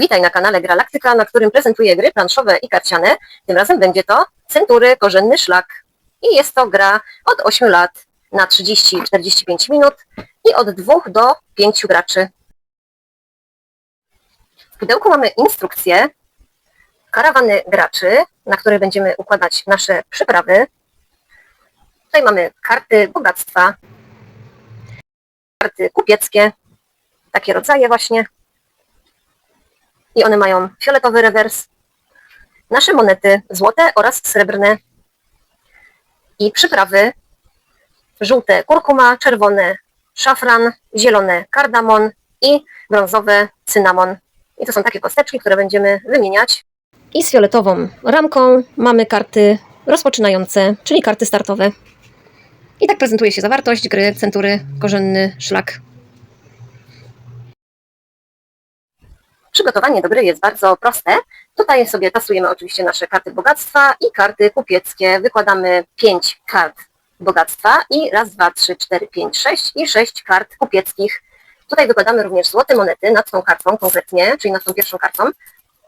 Witaj na kanale Gralaktyka, na którym prezentuję gry planszowe i karciane. Tym razem będzie to Century Korzenny Szlak. I jest to gra od 8 lat na 30-45 minut i od 2 do 5 graczy. W pudełku mamy instrukcję, karawany graczy, na których będziemy układać nasze przyprawy. Tutaj mamy karty bogactwa, karty kupieckie, takie rodzaje właśnie. I one mają fioletowy rewers, nasze monety złote oraz srebrne i przyprawy żółte kurkuma, czerwone szafran, zielone kardamon i brązowe cynamon. I to są takie kosteczki, które będziemy wymieniać. I z fioletową ramką mamy karty rozpoczynające, czyli karty startowe. I tak prezentuje się zawartość gry Century Korzenny Szlak. Przygotowanie do gry jest bardzo proste. Tutaj sobie tasujemy oczywiście nasze karty bogactwa i karty kupieckie. Wykładamy 5 kart bogactwa i raz, dwa, trzy, cztery, pięć, sześć i sześć kart kupieckich. Tutaj wykładamy również złote monety nad tą kartą konkretnie, czyli nad tą pierwszą kartą.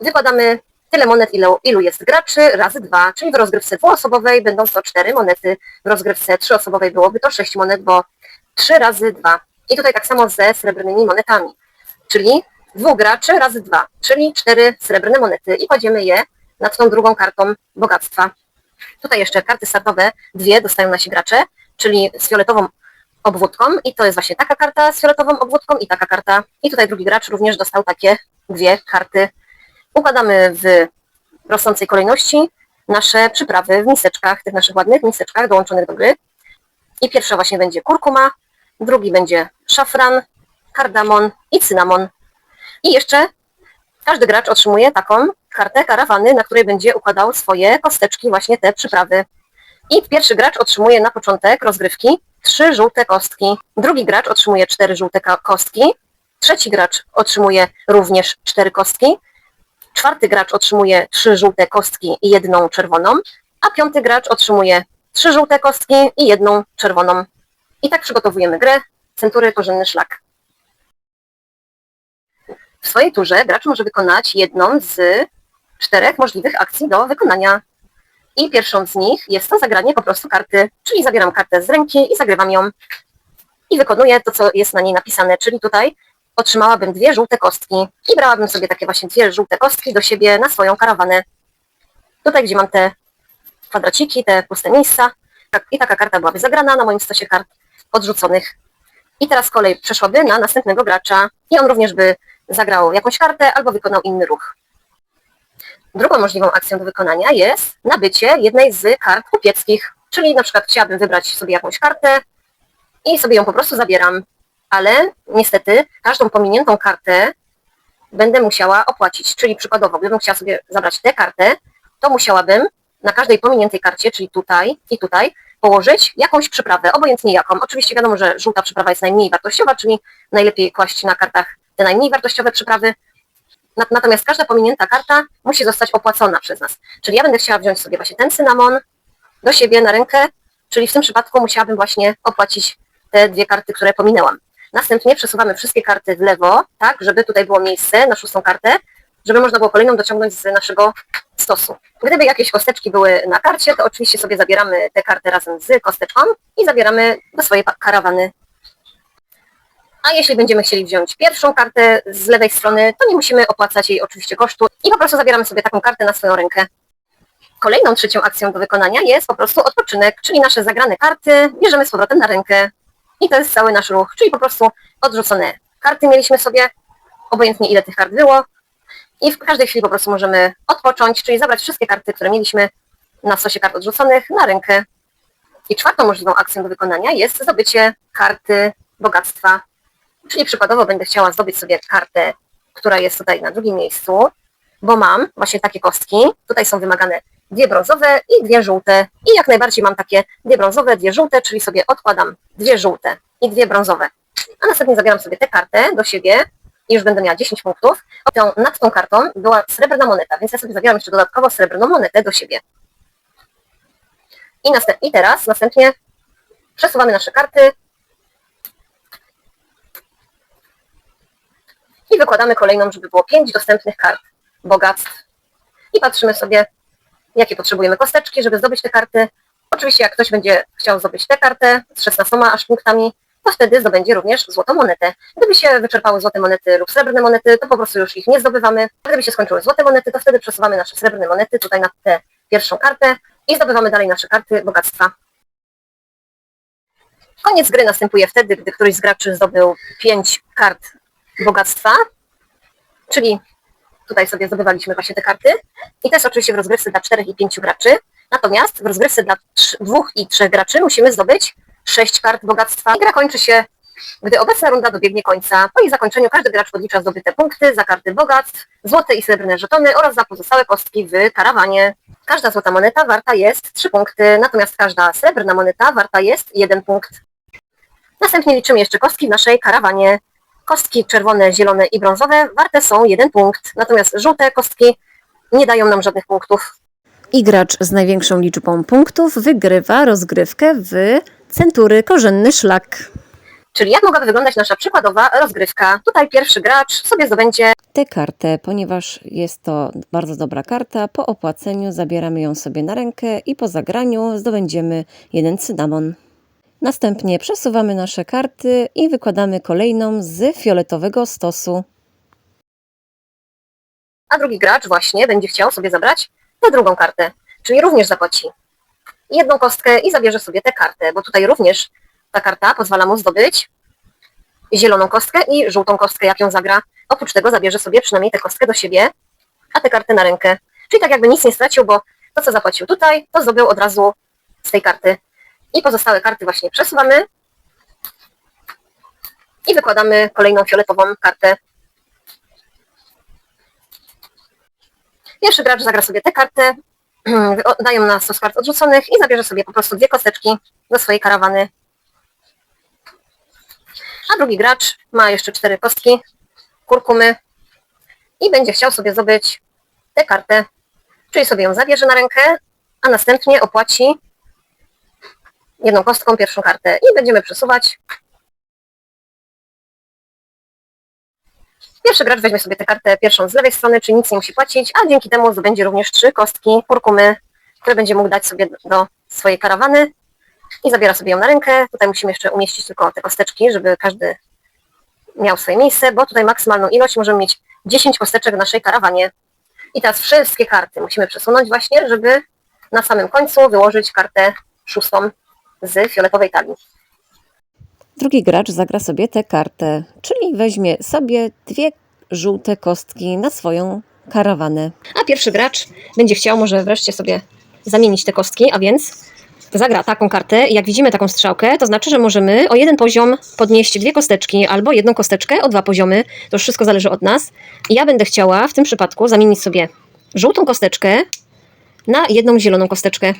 Wykładamy tyle monet, ilu, ilu jest graczy, razy dwa, czyli w rozgrywce dwuosobowej będą to cztery monety, w rozgrywce trzyosobowej byłoby to sześć monet, bo trzy razy dwa. I tutaj tak samo ze srebrnymi monetami, czyli dwóch graczy razy dwa, czyli cztery srebrne monety i kładziemy je nad tą drugą kartą bogactwa. Tutaj jeszcze karty startowe, dwie dostają nasi gracze, czyli z fioletową obwódką i to jest właśnie taka karta z fioletową obwódką i taka karta. I tutaj drugi gracz również dostał takie dwie karty. Układamy w rosnącej kolejności nasze przyprawy w miseczkach, tych naszych ładnych miseczkach dołączonych do gry. I pierwsza właśnie będzie kurkuma, drugi będzie szafran, kardamon i cynamon. I jeszcze każdy gracz otrzymuje taką kartę karawany, na której będzie układał swoje kosteczki, właśnie te przyprawy. I pierwszy gracz otrzymuje na początek rozgrywki trzy żółte kostki. Drugi gracz otrzymuje cztery żółte kostki. Trzeci gracz otrzymuje również cztery kostki. Czwarty gracz otrzymuje trzy żółte kostki i jedną czerwoną. A piąty gracz otrzymuje trzy żółte kostki i jedną czerwoną. I tak przygotowujemy grę Century Korzenny Szlak. W swojej turze gracz może wykonać jedną z czterech możliwych akcji do wykonania. I pierwszą z nich jest to zagranie po prostu karty, czyli zabieram kartę z ręki i zagrywam ją i wykonuję to, co jest na niej napisane, czyli tutaj otrzymałabym dwie żółte kostki i brałabym sobie takie właśnie dwie żółte kostki do siebie na swoją karawanę. Tutaj, gdzie mam te kwadraciki, te puste miejsca tak, i taka karta byłaby zagrana na moim stosie kart odrzuconych. I teraz kolej przeszłaby na następnego gracza i on również by zagrał jakąś kartę albo wykonał inny ruch. Drugą możliwą akcją do wykonania jest nabycie jednej z kart kupieckich, czyli na przykład chciałabym wybrać sobie jakąś kartę i sobie ją po prostu zabieram, ale niestety każdą pominiętą kartę będę musiała opłacić, czyli przykładowo, gdybym chciała sobie zabrać tę kartę, to musiałabym na każdej pominiętej karcie, czyli tutaj i tutaj, położyć jakąś przyprawę, obojętnie jaką. Oczywiście wiadomo, że żółta przyprawa jest najmniej wartościowa, czyli najlepiej kłaść na kartach te najmniej wartościowe przyprawy, Nat- Natomiast każda pominięta karta musi zostać opłacona przez nas. Czyli ja będę chciała wziąć sobie właśnie ten cynamon do siebie na rękę, czyli w tym przypadku musiałabym właśnie opłacić te dwie karty, które pominęłam. Następnie przesuwamy wszystkie karty w lewo, tak, żeby tutaj było miejsce na szóstą kartę, żeby można było kolejną dociągnąć z naszego stosu. Gdyby jakieś kosteczki były na karcie, to oczywiście sobie zabieramy tę kartę razem z kosteczką i zabieramy do swojej karawany a jeśli będziemy chcieli wziąć pierwszą kartę z lewej strony, to nie musimy opłacać jej oczywiście kosztu i po prostu zabieramy sobie taką kartę na swoją rękę. Kolejną trzecią akcją do wykonania jest po prostu odpoczynek, czyli nasze zagrane karty bierzemy z powrotem na rękę i to jest cały nasz ruch, czyli po prostu odrzucone karty mieliśmy sobie, obojętnie ile tych kart było i w każdej chwili po prostu możemy odpocząć, czyli zabrać wszystkie karty, które mieliśmy na stosie kart odrzuconych na rękę. I czwartą możliwą akcją do wykonania jest zdobycie karty bogactwa Czyli przykładowo będę chciała zdobyć sobie kartę, która jest tutaj na drugim miejscu, bo mam właśnie takie kostki. Tutaj są wymagane dwie brązowe i dwie żółte. I jak najbardziej mam takie dwie brązowe, dwie żółte, czyli sobie odkładam dwie żółte i dwie brązowe. A następnie zabieram sobie tę kartę do siebie i już będę miała 10 punktów. Tą, nad tą kartą była srebrna moneta, więc ja sobie zabieram jeszcze dodatkowo srebrną monetę do siebie. I, następ, I teraz następnie przesuwamy nasze karty i wykładamy kolejną, żeby było pięć dostępnych kart bogactw. I patrzymy sobie, jakie potrzebujemy kosteczki, żeby zdobyć te karty. Oczywiście jak ktoś będzie chciał zdobyć tę kartę z 16 aż punktami, to wtedy zdobędzie również złotą monetę. Gdyby się wyczerpały złote monety lub srebrne monety, to po prostu już ich nie zdobywamy. Gdyby się skończyły złote monety, to wtedy przesuwamy nasze srebrne monety tutaj na tę pierwszą kartę i zdobywamy dalej nasze karty bogactwa. Koniec gry następuje wtedy, gdy któryś z graczy zdobył 5 kart bogactwa, czyli tutaj sobie zdobywaliśmy właśnie te karty. I jest oczywiście w rozgrywce dla 4 i 5 graczy. Natomiast w rozgrywce dla 2 i 3 graczy musimy zdobyć 6 kart bogactwa. I gra kończy się, gdy obecna runda dobiegnie końca. Po jej zakończeniu każdy gracz podlicza zdobyte punkty za karty bogactw, złote i srebrne żetony oraz za pozostałe kostki w karawanie. Każda złota moneta warta jest 3 punkty, natomiast każda srebrna moneta warta jest 1 punkt. Następnie liczymy jeszcze kostki w naszej karawanie. Kostki czerwone, zielone i brązowe warte są 1 punkt, natomiast żółte kostki nie dają nam żadnych punktów. I gracz z największą liczbą punktów wygrywa rozgrywkę w century korzenny szlak. Czyli jak mogłaby wyglądać nasza przykładowa rozgrywka? Tutaj pierwszy gracz sobie zdobędzie Tę kartę, ponieważ jest to bardzo dobra karta, po opłaceniu zabieramy ją sobie na rękę i po zagraniu zdobędziemy jeden cynamon. Następnie przesuwamy nasze karty i wykładamy kolejną z fioletowego stosu. a drugi gracz właśnie będzie chciał sobie zabrać tę drugą kartę, czyli również zapłaci jedną kostkę i zabierze sobie tę kartę, bo tutaj również ta karta pozwala mu zdobyć zieloną kostkę i żółtą kostkę, jak ją zagra. Oprócz tego zabierze sobie przynajmniej tę kostkę do siebie, a tę kartę na rękę. Czyli tak jakby nic nie stracił, bo to, co zapłacił tutaj, to zdobył od razu z tej karty. I pozostałe karty właśnie przesuwamy. I wykładamy kolejną fioletową kartę. Pierwszy gracz zagra sobie tę kartę, dają na stos kart odrzuconych i zabierze sobie po prostu dwie kosteczki do swojej karawany. A drugi gracz ma jeszcze cztery kostki kurkumy i będzie chciał sobie zdobyć tę kartę, czyli sobie ją zabierze na rękę, a następnie opłaci jedną kostką pierwszą kartę i będziemy przesuwać. Pierwszy gracz weźmie sobie tę kartę pierwszą z lewej strony, czyli nic nie musi płacić, a dzięki temu zdobędzie również trzy kostki kurkumy, które będzie mógł dać sobie do swojej karawany i zabiera sobie ją na rękę. Tutaj musimy jeszcze umieścić tylko te kosteczki, żeby każdy miał swoje miejsce, bo tutaj maksymalną ilość możemy mieć 10 kosteczek w naszej karawanie. I teraz wszystkie karty musimy przesunąć właśnie, żeby na samym końcu wyłożyć kartę szóstą z fioletowej talii. Drugi gracz zagra sobie tę kartę, czyli weźmie sobie dwie żółte kostki na swoją karawanę. A pierwszy gracz będzie chciał może wreszcie sobie zamienić te kostki, a więc zagra taką kartę. Jak widzimy taką strzałkę, to znaczy, że możemy o jeden poziom podnieść dwie kosteczki albo jedną kosteczkę o dwa poziomy. To już wszystko zależy od nas. I ja będę chciała w tym przypadku zamienić sobie żółtą kosteczkę na jedną zieloną kosteczkę.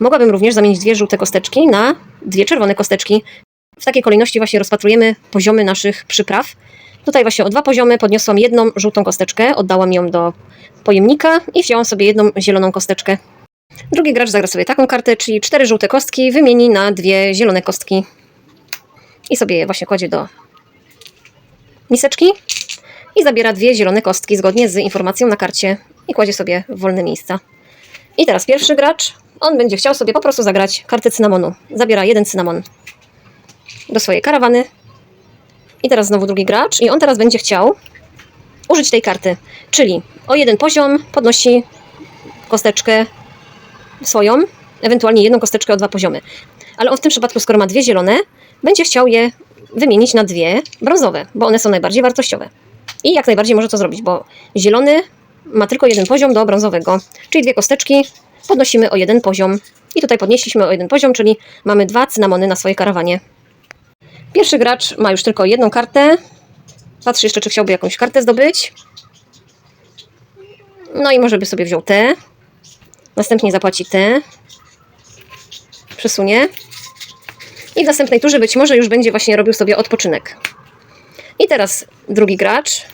Mogłabym również zamienić dwie żółte kosteczki na dwie czerwone kosteczki. W takiej kolejności właśnie rozpatrujemy poziomy naszych przypraw. Tutaj właśnie o dwa poziomy podniosłam jedną żółtą kosteczkę, oddałam ją do pojemnika i wzięłam sobie jedną zieloną kosteczkę. Drugi gracz zagra sobie taką kartę, czyli cztery żółte kostki wymieni na dwie zielone kostki. I sobie je właśnie kładzie do miseczki i zabiera dwie zielone kostki zgodnie z informacją na karcie i kładzie sobie w wolne miejsca. I teraz pierwszy gracz, on będzie chciał sobie po prostu zagrać kartę cynamonu. Zabiera jeden cynamon do swojej karawany. I teraz znowu drugi gracz i on teraz będzie chciał użyć tej karty. Czyli o jeden poziom podnosi kosteczkę swoją, ewentualnie jedną kosteczkę o dwa poziomy. Ale on w tym przypadku, skoro ma dwie zielone, będzie chciał je wymienić na dwie brązowe, bo one są najbardziej wartościowe. I jak najbardziej może to zrobić, bo zielony ma tylko jeden poziom do brązowego, czyli dwie kosteczki podnosimy o jeden poziom. I tutaj podnieśliśmy o jeden poziom, czyli mamy dwa cynamony na swojej karawanie. Pierwszy gracz ma już tylko jedną kartę. Patrzy jeszcze, czy chciałby jakąś kartę zdobyć. No i może by sobie wziął tę. Następnie zapłaci tę. Przesunie. I w następnej turze być może już będzie właśnie robił sobie odpoczynek. I teraz drugi gracz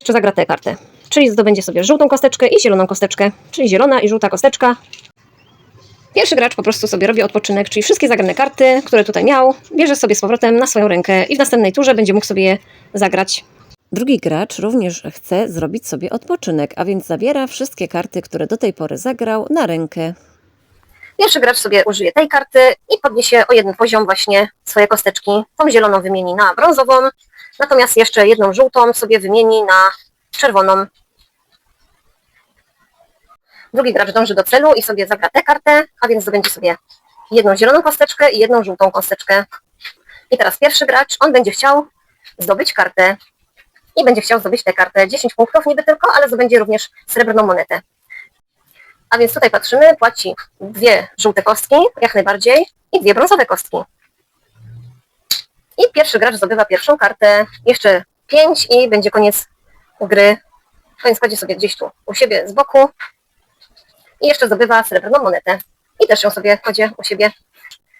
jeszcze zagra tę kartę. Czyli zdobędzie sobie żółtą kosteczkę i zieloną kosteczkę. Czyli zielona i żółta kosteczka. Pierwszy gracz po prostu sobie robi odpoczynek, czyli wszystkie zagrane karty, które tutaj miał, bierze sobie z powrotem na swoją rękę i w następnej turze będzie mógł sobie je zagrać. Drugi gracz również chce zrobić sobie odpoczynek, a więc zabiera wszystkie karty, które do tej pory zagrał, na rękę. Pierwszy gracz sobie użyje tej karty i podniesie o jeden poziom właśnie swoje kosteczki. Tą zieloną wymieni na brązową, natomiast jeszcze jedną żółtą sobie wymieni na czerwoną. Drugi gracz dąży do celu i sobie zagra tę kartę, a więc zdobędzie sobie jedną zieloną kosteczkę i jedną żółtą kosteczkę. I teraz pierwszy gracz, on będzie chciał zdobyć kartę i będzie chciał zdobyć tę kartę. 10 punktów niby tylko, ale zdobędzie również srebrną monetę. A więc tutaj patrzymy, płaci dwie żółte kostki, jak najbardziej, i dwie brązowe kostki. I pierwszy gracz zdobywa pierwszą kartę, jeszcze pięć i będzie koniec gry. Koniec kładzie sobie gdzieś tu u siebie z boku i jeszcze zdobywa srebrną monetę. I też ją sobie kładzie u siebie.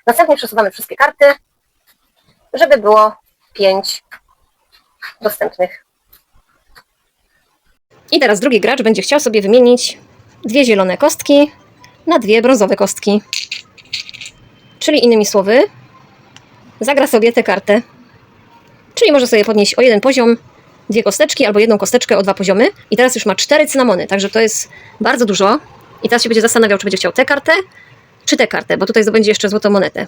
Następnie przesuwamy wszystkie karty, żeby było pięć dostępnych. I teraz drugi gracz będzie chciał sobie wymienić dwie zielone kostki na dwie brązowe kostki. Czyli innymi słowy, zagra sobie tę kartę. Czyli może sobie podnieść o jeden poziom dwie kosteczki albo jedną kosteczkę o dwa poziomy. I teraz już ma cztery cynamony, także to jest bardzo dużo. I teraz się będzie zastanawiał, czy będzie chciał tę kartę, czy tę kartę, bo tutaj zdobędzie jeszcze złotą monetę.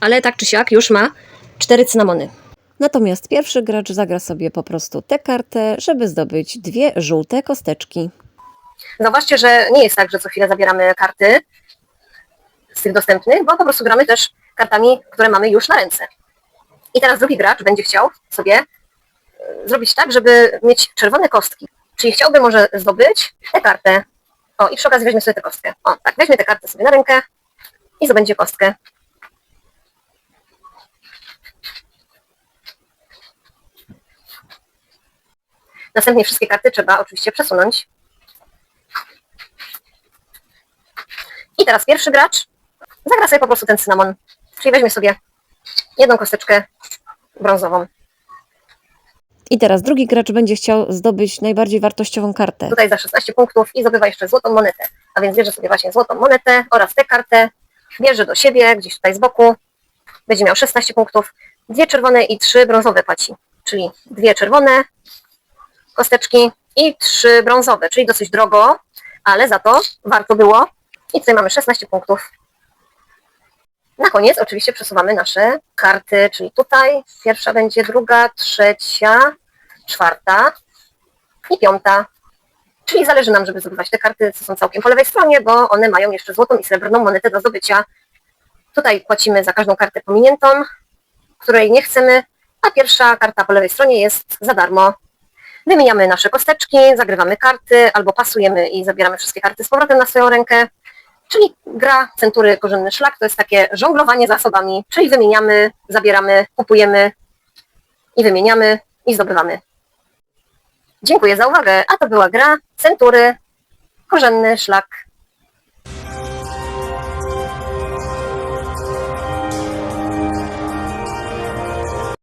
Ale tak czy siak już ma cztery cynamony. Natomiast pierwszy gracz zagra sobie po prostu tę kartę, żeby zdobyć dwie żółte kosteczki. Zauważcie, że nie jest tak, że co chwilę zabieramy karty z tych dostępnych, bo po prostu gramy też kartami, które mamy już na ręce. I teraz drugi gracz będzie chciał sobie zrobić tak, żeby mieć czerwone kostki. Czyli chciałby może zdobyć tę kartę. O, i przy okazji weźmie sobie tę kostkę. O, tak, weźmie tę kartę sobie na rękę i zdobędzie kostkę. Następnie wszystkie karty trzeba oczywiście przesunąć. I teraz pierwszy gracz zagra sobie po prostu ten cynamon. Czyli weźmie sobie jedną kosteczkę brązową. I teraz drugi gracz będzie chciał zdobyć najbardziej wartościową kartę. Tutaj za 16 punktów i zdobywa jeszcze złotą monetę. A więc bierze sobie właśnie złotą monetę oraz tę kartę. Bierze do siebie, gdzieś tutaj z boku. Będzie miał 16 punktów. Dwie czerwone i trzy brązowe płaci. Czyli dwie czerwone kosteczki i trzy brązowe, czyli dosyć drogo, ale za to warto było. I tutaj mamy 16 punktów. Na koniec oczywiście przesuwamy nasze karty, czyli tutaj pierwsza będzie, druga, trzecia, czwarta i piąta. Czyli zależy nam, żeby zdobywać te karty, co są całkiem po lewej stronie, bo one mają jeszcze złotą i srebrną monetę do zdobycia. Tutaj płacimy za każdą kartę pominiętą, której nie chcemy, a pierwsza karta po lewej stronie jest za darmo. Wymieniamy nasze kosteczki, zagrywamy karty albo pasujemy i zabieramy wszystkie karty z powrotem na swoją rękę. Czyli gra Century Korzenny Szlak to jest takie żonglowanie zasobami, czyli wymieniamy, zabieramy, kupujemy i wymieniamy i zdobywamy. Dziękuję za uwagę, a to była gra Century Korzenny Szlak.